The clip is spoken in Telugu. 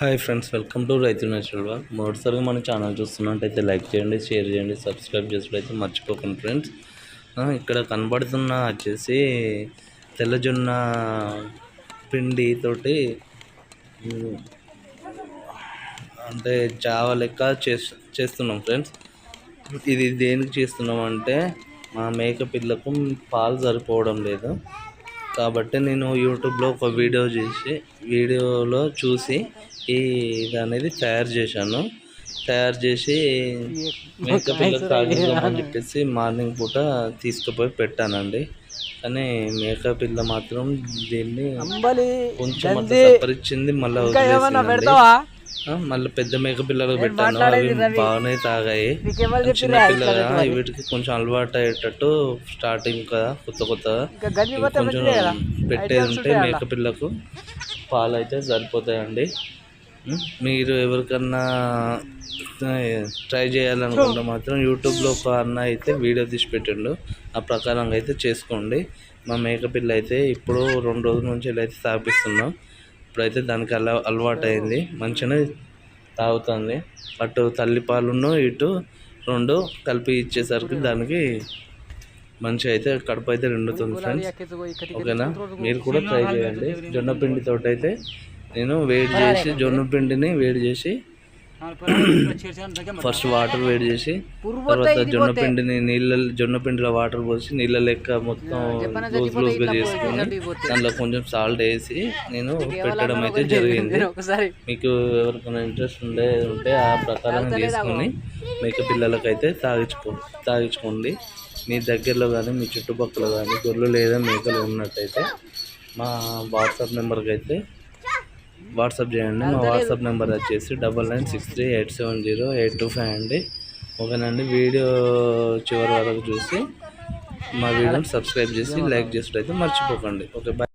హాయ్ ఫ్రెండ్స్ వెల్కమ్ టు రైతు నేచురల్ వాక్ మొదటిసారిగా మన ఛానల్ చూస్తున్నట్టయితే లైక్ చేయండి షేర్ చేయండి సబ్స్క్రైబ్ చేసుడైతే మర్చిపోకండి ఫ్రెండ్స్. ఇక్కడ కనబడుతున్న వచ్చేసి తెల్లజొన్న పిండి తోటి అంటే జావ లెక్క చేస్తు చేస్తున్నాం ఫ్రెండ్స్. ఇది దేనికి చేస్తున్నాం అంటే మా మేక పిల్లకు పాలు సరిపోవడం లేదు. కాబట్టి నేను యూట్యూబ్లో ఒక వీడియో చేసి వీడియోలో చూసి ఈ ఇది అనేది తయారు చేశాను. తయారు చేసి మేక పిల్లకు తాగిద్దామని చెప్పేసి మార్నింగ్ పూట తీసుకుపోయి పెట్టానండి. కానీ మేక పిల్ల మాత్రం దీన్ని కొంచెం సప్పరిచ్చింది మళ్ళీ మళ్ళీ పెద్ద మేక పిల్లలకు పెట్టాను. అవి. బాగానే తాగాయి. చిన్న పిల్లగా వీటికి కొంచెం అలవాటు అయ్యేటట్టు స్టార్టింగ్ కదా కొత్త కొత్తగా కొంచెం పెట్టేది ఉంటే మేక పిల్లకు పాలు అయితే సరిపోతాయండి? మీరు ఎవరికన్నా ట్రై చేయాలనుకుంటే మాత్రం యూట్యూబ్లో ఒక అన్న అయితే వీడియో తీసి పెట్టిండు. ఆ ప్రకారంగా అయితే చేసుకోండి. మా మేక పిల్ల అయితే ఇప్పుడు రెండు రోజుల నుంచి ఇలా అయితే తాపిస్తున్నాం ఇప్పుడైతే దానికి అలా అలవాటు అయింది మంచిగానే తాగుతుంది. అటు తల్లి పాలును ఇటు రెండు కలిపి ఇచ్చేసరికి దానికి మంచిగా అయితే కడుపు అయితే నిండుతుంది ఫ్రెండ్స్. ఓకేనా? మీరు కూడా ట్రై చేయండి. జొన్న పిండి అయితే నేను వేడి చేసి జొన్న పిండిని వేడి చేసి ఫస్ట్ వాటర్ వేడి చేసి తర్వాత జొన్న పిండిని నీళ్ళ జొన్న పిండిలో వాటర్ పోసి నీళ్ళ లెక్క మొత్తం లూజ్ లూజ్గా చేసుకొని దాంట్లో కొంచెం సాల్ట్ వేసి నేను పెట్టడం అయితే జరిగింది. మీకు ఎవరికైనా ఇంట్రెస్ట్ ఉండే ఉంటే ఆ ప్రకారం తీసుకొని మేక పిల్లలకైతే తాగించుకో తాగించుకోండి. మీ దగ్గరలో కానీ మీ చుట్టుపక్కల కానీ గొర్రెలు లేదా మేకలు ఉన్నట్టయితే మా వాట్సాప్ నెంబర్కి అయితే వాట్సాప్ చేయండి. మా వాట్సాప్ నెంబర్ వచ్చేసి double nine six three eight seven zero eight two five అండి. ఓకేనండి. వీడియో చివరి వరకు చూసి మా వీడియోని సబ్స్క్రైబ్ చేసి లైక్ చేసుడు అయితే మర్చిపోకండి. Okay bye.